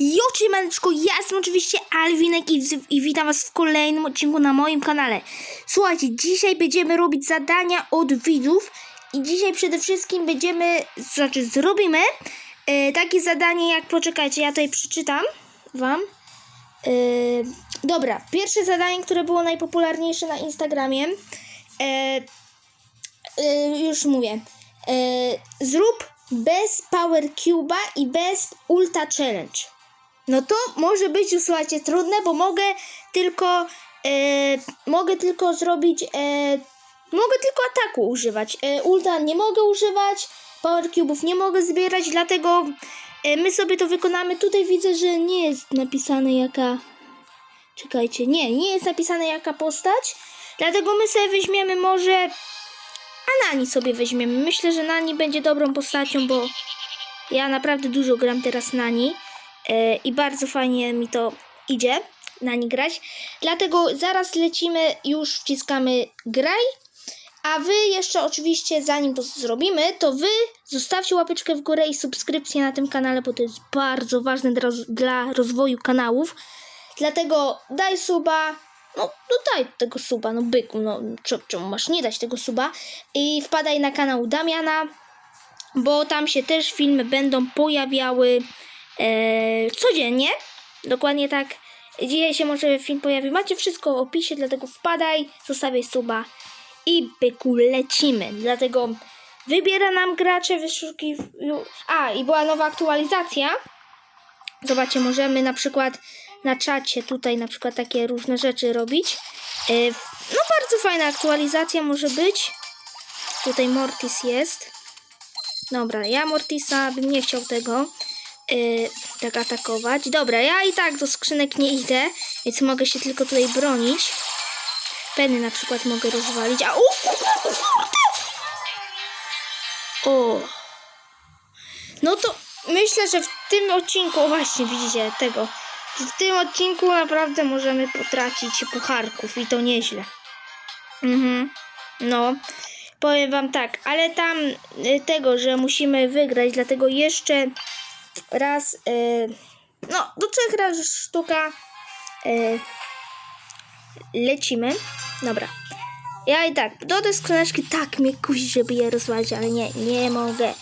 Jo, ciemaneczko, ja jestem oczywiście Alwinek i, i witam was w kolejnym odcinku na moim kanale. Słuchajcie, dzisiaj będziemy robić zadania od widzów i dzisiaj przede wszystkim będziemy, znaczy zrobimy e, takie zadanie jak, poczekajcie, ja tutaj przeczytam wam. E, dobra, pierwsze zadanie, które było najpopularniejsze na Instagramie, e, już mówię, zrób bez Power Cube'a i bez Ulta Challenge. No to może być, słuchajcie, trudne, bo mogę tylko e, mogę tylko zrobić e, mogę tylko ataku używać. E, ulta nie mogę używać, Power Cube'ów nie mogę zbierać, dlatego e, my sobie to wykonamy. Tutaj widzę, że nie jest napisane jaka Czekajcie, nie, nie jest napisane jaka postać, dlatego my sobie weźmiemy może a Nani sobie weźmiemy. Myślę, że Nani będzie dobrą postacią, bo ja naprawdę dużo gram teraz Nani i bardzo fajnie mi to idzie Nani grać. Dlatego zaraz lecimy, już wciskamy graj. A wy jeszcze oczywiście, zanim to zrobimy, to wy zostawcie łapeczkę w górę i subskrypcję na tym kanale, bo to jest bardzo ważne dla, dla rozwoju kanałów. Dlatego daj suba, no, no daj tego suba, no byku, no czemu, masz nie dać tego suba? I wpadaj na kanał Damiana, bo tam się też filmy będą pojawiały e, codziennie. Dokładnie tak. Dzisiaj się może film pojawi. Macie wszystko w opisie, dlatego wpadaj, zostawiaj suba i byku lecimy. Dlatego wybiera nam gracze, wyszukiw... A, i była nowa aktualizacja. Zobaczcie, możemy na przykład na czacie tutaj na przykład takie różne rzeczy robić. E, No bardzo fajna aktualizacja może być. Tutaj Mortis jest. Dobra, ja Mortisa bym nie chciał tego yy, tak atakować. Dobra, ja i tak do skrzynek nie idę, więc mogę się tylko tutaj bronić. Penny na przykład mogę rozwalić. A u! O! No to myślę, że w tym odcinku, o właśnie widzicie tego, w tym odcinku naprawdę możemy potracić pucharków i to nieźle. Mhm. No, powiem wam tak, ale tam y, tego, że musimy wygrać, dlatego jeszcze raz, y, no, do trzech razy sztuka y, lecimy. Dobra. Ja i tak, do skrzyneczki tak mnie kusi, żeby je rozwalić, ale nie, nie mogę.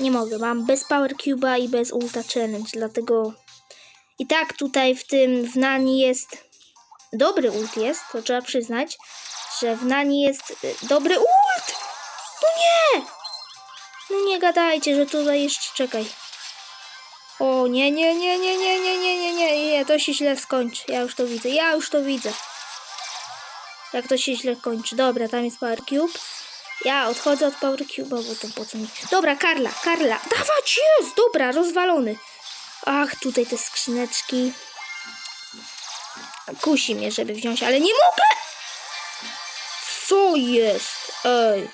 Nie mogę, mam bez Power Cube'a i bez Ulta Challenge, dlatego i tak tutaj w tym w Nani jest dobry ult jest, to trzeba przyznać, że w Nani jest y, dobry ult! No nie! No nie gadajcie, że tutaj jeszcze czekaj. O nie, nie, nie, nie, nie, nie, nie, nie, nie, nie, to się źle skończy. Ja już to widzę, ja już to widzę. Jak to się źle kończy. Dobra, tam jest Power Cube. Ja odchodzę od Power Cube'a, bo to po co mi. Dobra, Karla, Karla. Dawać jest! Dobra, rozwalony. Ach, tutaj te skrzyneczki. Kusi mnie, żeby wziąć, ale nie mogę! Co jest? Ej.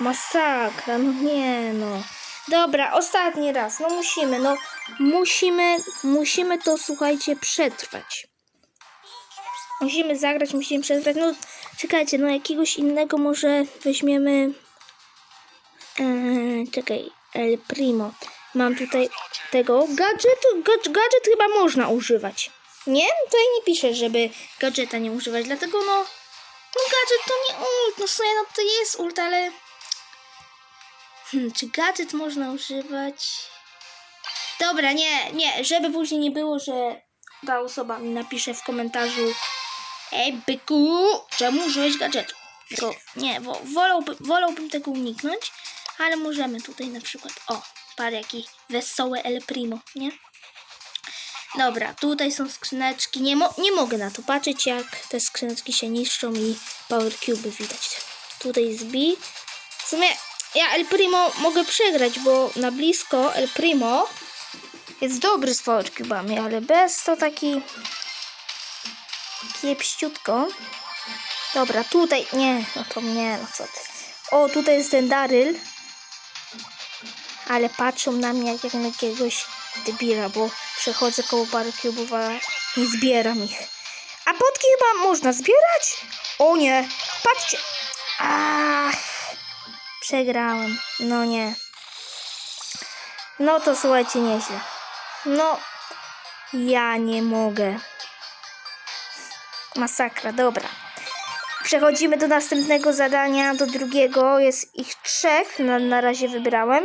Masakra, no nie no. Dobra, ostatni raz, no musimy, no musimy, musimy to, słuchajcie, przetrwać. Musimy zagrać, musimy przetrwać, no czekajcie, no jakiegoś innego może weźmiemy, eee, czekaj, El Primo. Mam tutaj tego gadżetu, gadż, gadżet chyba można używać. Nie? Tutaj nie pisze, żeby gadżeta nie używać, dlatego no, no gadżet to nie ult, no w sumie no to jest ult, ale Hmm, czy gadżet można używać? Dobra, nie, nie, żeby później nie było, że ta osoba mi napisze w komentarzu Ej, byku, czemu użyłeś gadżetu? Tylko nie, wo, wolałby, wolałbym tego uniknąć, ale możemy tutaj na przykład, o, parę jaki wesołe El Primo, nie? Dobra, tutaj są skrzyneczki, nie, mo nie mogę na to patrzeć, jak te skrzyneczki się niszczą i Power Cube widać. Tutaj jest B. W sumie ja El Primo mogę przegrać, bo na blisko El Primo jest dobry z Power Cube'ami, ale bez to taki kiepściutko. Dobra, tutaj, nie, no to nie, no co ty. O, tutaj jest ten Daryl. Ale patrzą na mnie jak, jak na jakiegoś debila, bo przechodzę koło paru Cube'ów, a nie zbieram ich. A potki chyba można zbierać? O nie, patrzcie. Ach. Przegrałem. No nie. No to słuchajcie, nieźle. No, ja nie mogę. Masakra, dobra. Przechodzimy do następnego zadania, do drugiego. Jest ich trzech, na, na razie wybrałem.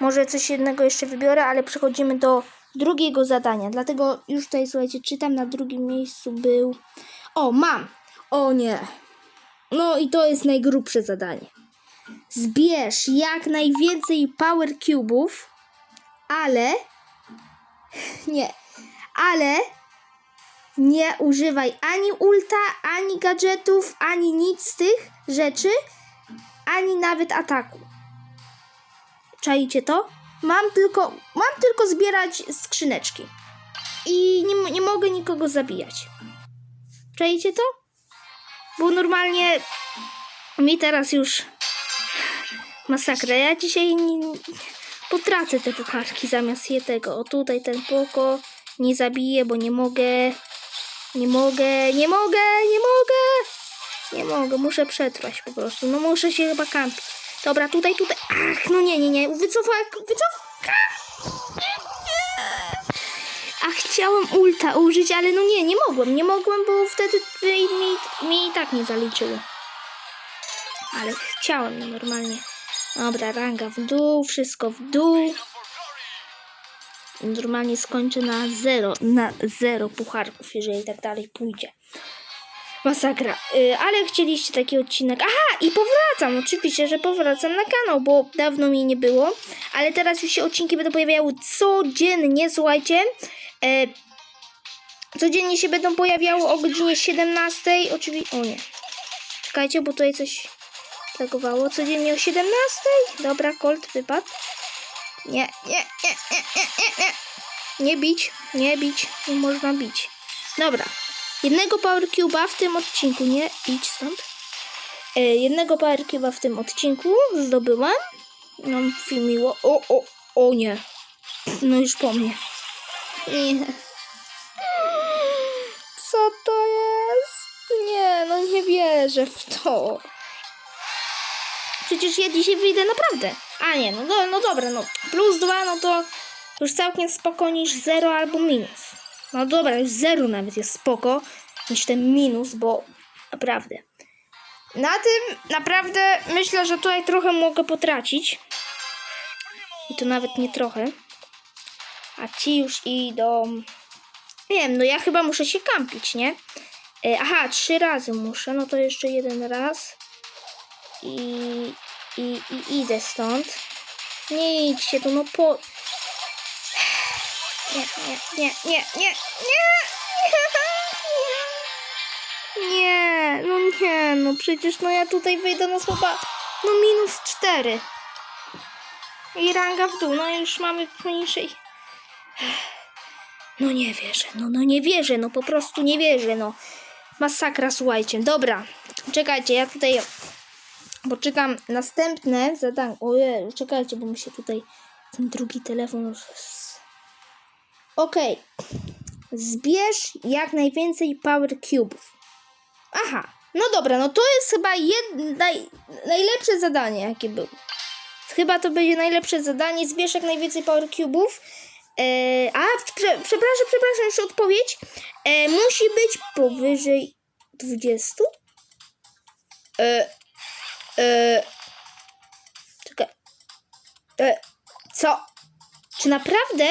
Może coś jednego jeszcze wybiorę, ale przechodzimy do drugiego zadania. Dlatego już tutaj, słuchajcie, czytam. Na drugim miejscu był... O, mam! O nie! No i to jest najgrubsze zadanie. Zbierz jak najwięcej Power Cube'ów, ale... Nie. Ale nie używaj ani ulta, ani gadżetów, ani nic z tych rzeczy, ani nawet ataku. Czajcie to? Mam tylko, mam tylko zbierać skrzyneczki. I nie, nie mogę nikogo zabijać. Czajcie to? Bo normalnie mi teraz już masakra. Ja dzisiaj nie, potracę te pucharki zamiast je tego. O tutaj ten poko nie zabiję, bo nie mogę. Nie mogę, nie mogę, nie mogę. Nie mogę, muszę przetrwać po prostu. No muszę się chyba kampić. Dobra, tutaj, tutaj. Ach, no nie, nie, nie. Wycofaj, wycofaj. A chciałem ulta użyć, ale no nie, nie mogłem. Nie mogłem, bo wtedy mi, mi, i tak nie zaliczyło. Ale chciałem no normalnie. Dobra, ranga w dół, wszystko w dół. Normalnie skończę na zero, na zero pucharków, jeżeli tak dalej pójdzie. Masakra. Y, ale chcieliście taki odcinek. Aha, i powracam. Oczywiście, że powracam na kanał, bo dawno mi nie było. Ale teraz już się odcinki będą pojawiały codziennie, słuchajcie. E, codziennie się będą pojawiały o godzinie 17. Oczywiście. O nie. Czekajcie, bo tutaj coś tagowało. Codziennie o 17. Dobra, Colt wypadł. Nie, nie, nie, nie, nie, nie, nie. Nie bić, nie bić, nie można bić. Dobra. Jednego Power Cube'a w tym odcinku, nie idź stąd. E, jednego Power Cube'a w tym odcinku zdobyłam. No, filmiło. O, o, o nie. No już po mnie. Nie. Co to jest? Nie, no nie wierzę w to. Przecież ja dzisiaj wyjdę naprawdę. A nie, no, do, no dobra, no plus dwa, no to już całkiem spoko niż zero albo minus. No dobra, już zero nawet jest spoko niż ten minus, bo naprawdę. Na tym naprawdę myślę, że tutaj trochę mogę potracić. I to nawet nie trochę. A ci już idą. Nie wiem, no ja chyba muszę się kampić, nie? E, aha, trzy razy muszę, no to jeszcze jeden raz. I, i, i idę stąd. Nie idźcie tu, no po... Nie, nie, nie, nie, nie, nie, nie, no nie, no przecież no ja tutaj wyjdę na słowa, no minus cztery. I ranga w dół, no już mamy poniżej. No nie wierzę, no, no nie wierzę, no po prostu nie wierzę, no. Masakra, słuchajcie. Dobra, czekajcie, ja tutaj poczekam następne zadanie. Ojej, czekajcie, bo mi się tutaj ten drugi telefon... Okej. Zbierz jak najwięcej Power Cube'ów. Aha, no dobra, no to jest chyba jed... naj... najlepsze zadanie, jakie było. Chyba to będzie najlepsze zadanie. Zbierz jak najwięcej Power Cube'ów. E, a, prze, przepraszam, przepraszam, jeszcze odpowiedź. E, musi być powyżej 20? E, e, czekaj. E, co? Czy naprawdę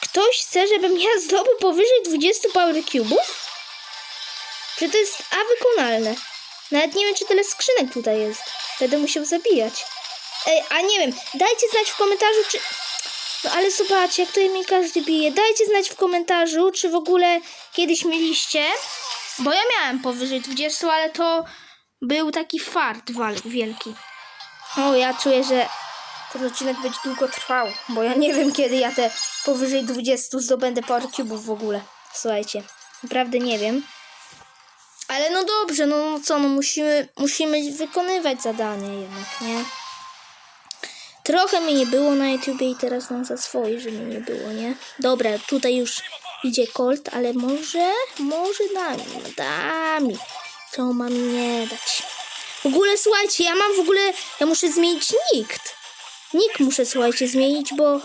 ktoś chce, żebym ja zdobył powyżej 20 Power Cube'ów? Czy to jest A wykonalne? Nawet nie wiem, czy tyle skrzynek tutaj jest. Będę musiał zabijać. Ej, a nie wiem, dajcie znać w komentarzu, czy... No ale zobaczcie, jak tutaj mi każdy bije. Dajcie znać w komentarzu, czy w ogóle kiedyś mieliście. Bo ja miałem powyżej 20, ale to był taki fart wielki. O, ja czuję, że ten odcinek będzie długo trwał, bo ja nie wiem, kiedy ja te powyżej 20 zdobędę Power Cube'ów w ogóle. Słuchajcie, naprawdę nie wiem. Ale no dobrze, no, co, no musimy, musimy wykonywać zadanie jednak, nie? Trochę mnie nie było na YouTubie i teraz mam za swoje, że mnie nie było, nie? Dobra, tutaj już idzie Colt, ale może, może da mi, da mi. Co ma mi nie dać? W ogóle, słuchajcie, ja mam w ogóle, ja muszę zmienić nikt. Nick muszę, słuchajcie, zmienić, bo...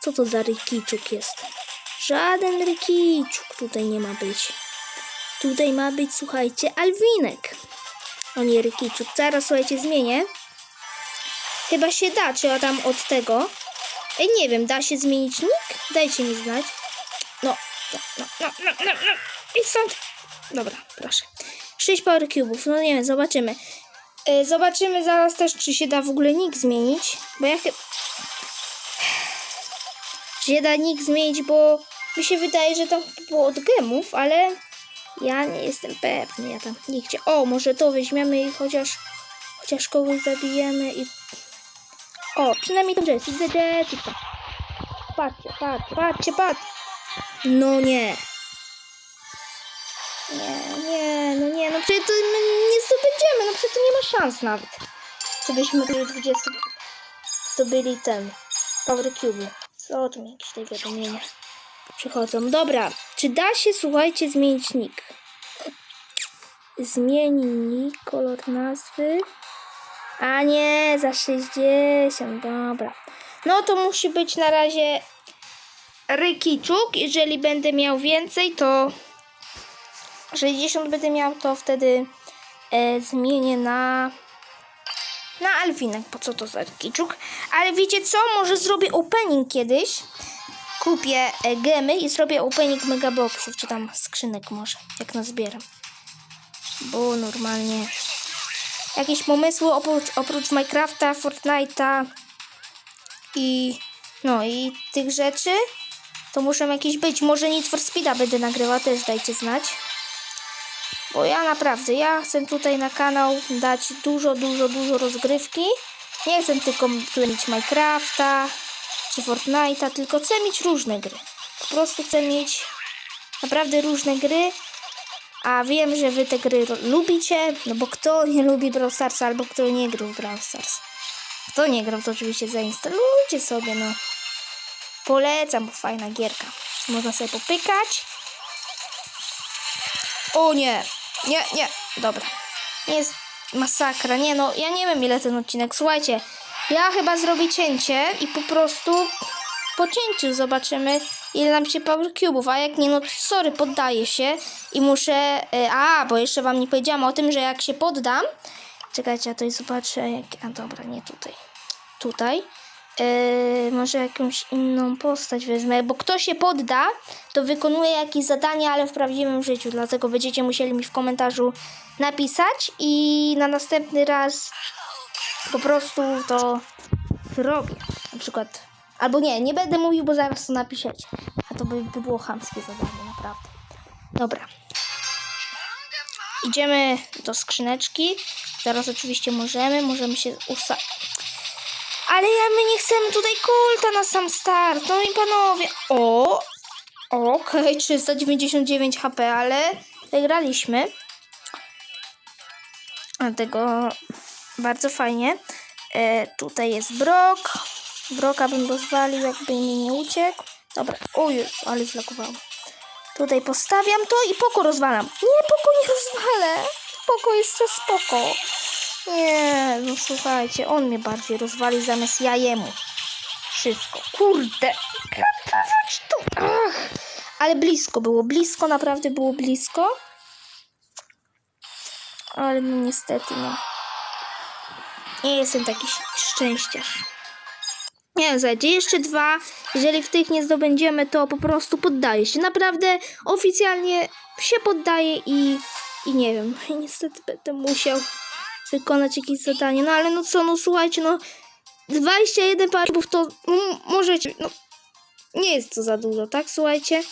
Co to za rykiczuk jest? Żaden rykiczuk tutaj nie ma być. Tutaj ma być, słuchajcie, Alwinek. O nie, rykiczuk. Zaraz, słuchajcie, zmienię. Chyba się da, trzeba tam od tego. Ej, nie wiem, da się zmienić nick? Dajcie mi znać. No, no, no, no, no, no, no. I stąd. Dobra, proszę. 6 power cubów, no nie wiem, zobaczymy. E, zobaczymy zaraz też, czy się da w ogóle nick zmienić, bo ja chyba... Czy się da nick zmienić, bo mi się wydaje, że tam było od gemów, ale ja nie jestem pewny, ja tam chcę. O, może to weźmiemy i chociaż, chociaż kogoś zabijemy i... O, przynajmniej to Jessie, widzę Jessica. Patrzcie, patrzcie, patrzcie, patrzcie. No. Nie, nie, no przecież to my nie zdobędziemy, no przecież to nie ma szans nawet. Żebyśmy byli 20 zdobyli ten Power Cube. Co tu mi jakieś te wiadomienia przychodzą. Dobra, czy da się, słuchajcie, zmienić nick? Zmieni nick, kolor nazwy. A nie, za 60, dobra. No to musi być na razie Rykiczuk. Jeżeli będę miał więcej, to 60 będę miał, to wtedy e, zmienię na na Alwinek. Po co to za Rykiczuk? Ale wiecie co? Może zrobię opening kiedyś. Kupię e, gemy i zrobię opening megaboxów, czy tam skrzynek może, jak nazbieram. Bo normalnie jakieś pomysły oprócz, oprócz Minecrafta, Fortnite'a i no i tych rzeczy to muszą jakieś być. Może Need for Speeda będę nagrywał, też dajcie znać. Bo ja naprawdę, ja chcę tutaj na kanał dać dużo, dużo, dużo rozgrywki. Nie chcę tylko mieć Minecrafta czy Fortnite'a, tylko chcę mieć różne gry. Po prostu chcę mieć naprawdę różne gry. A wiem, że wy te gry lubicie, no bo kto nie lubi Brawl albo kto nie grał w Brawl Stars. Kto nie grał, to oczywiście zainstalujcie sobie, no. Polecam, bo fajna gierka. Można sobie popykać. O nie, nie, nie, dobra. Jest masakra, nie no, ja nie wiem ile ten odcinek. Słuchajcie, ja chyba zrobię cięcie i po prostu po cięciu zobaczymy ile nam się Power a jak nie, no sorry, poddaję się i muszę, y, a, bo jeszcze wam nie powiedziałam o tym, że jak się poddam, czekajcie, ja tutaj zobaczę, jak, a dobra, nie tutaj, tutaj, Yy, może jakąś inną postać wezmę, bo kto się podda, to wykonuje jakieś zadania, ale w prawdziwym życiu, dlatego będziecie musieli mi w komentarzu napisać i na następny raz po prostu to zrobię. Na przykład, albo nie, nie będę mówił, bo zaraz to napiszecie, a to by, by było chamskie zadanie, naprawdę. Dobra. Idziemy do skrzyneczki. Teraz oczywiście możemy, możemy się usa... Ale ja my nie chcemy tutaj kolta na sam start. No i panowie. O! Okej, 399 HP, ale wygraliśmy. Dlatego bardzo fajnie. E, tutaj jest Brok. Broka bym rozwalił, jakby mi nie uciekł. Dobra, o Jezu, ale zlakowało. Tutaj postawiam to i poko rozwalam. Nie, poko nie rozwalę. Poko jest spoko. Nie, no słuchajcie, on mnie bardziej rozwali zamiast ja jemu. Wszystko. Kurde. Katować tu. Ach. Ale blisko było, blisko, naprawdę było blisko. Ale no niestety, no. Nie jestem taki szczęściarz. Nie wiem, jeszcze dwa. Jeżeli w tych nie zdobędziemy, to po prostu poddaję się. Naprawdę oficjalnie się poddaję i, i nie wiem. Niestety będę musiał wykonać jakieś zadanie. No ale no co, no słuchajcie, no 21 parków to mm, możecie, no nie jest to za dużo, tak? Słuchajcie,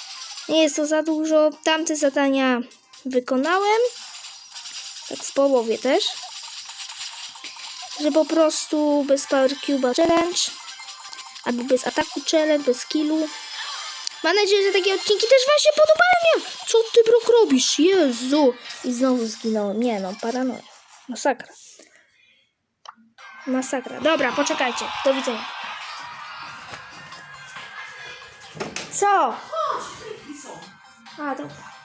nie jest to za dużo. Tamte zadania wykonałem. Tak w połowie też. Że po prostu bez Power Cube'a challenge. Albo bez ataku challenge, bez killu. Mam nadzieję, że takie odcinki też wam się podobają. Co ty, Brok, robisz? Jezu! I znowu zginąłem. Nie no, paranoja. Masakra. Masakra. Dobra, poczekajcie. Do widzenia. Co? A, dobra.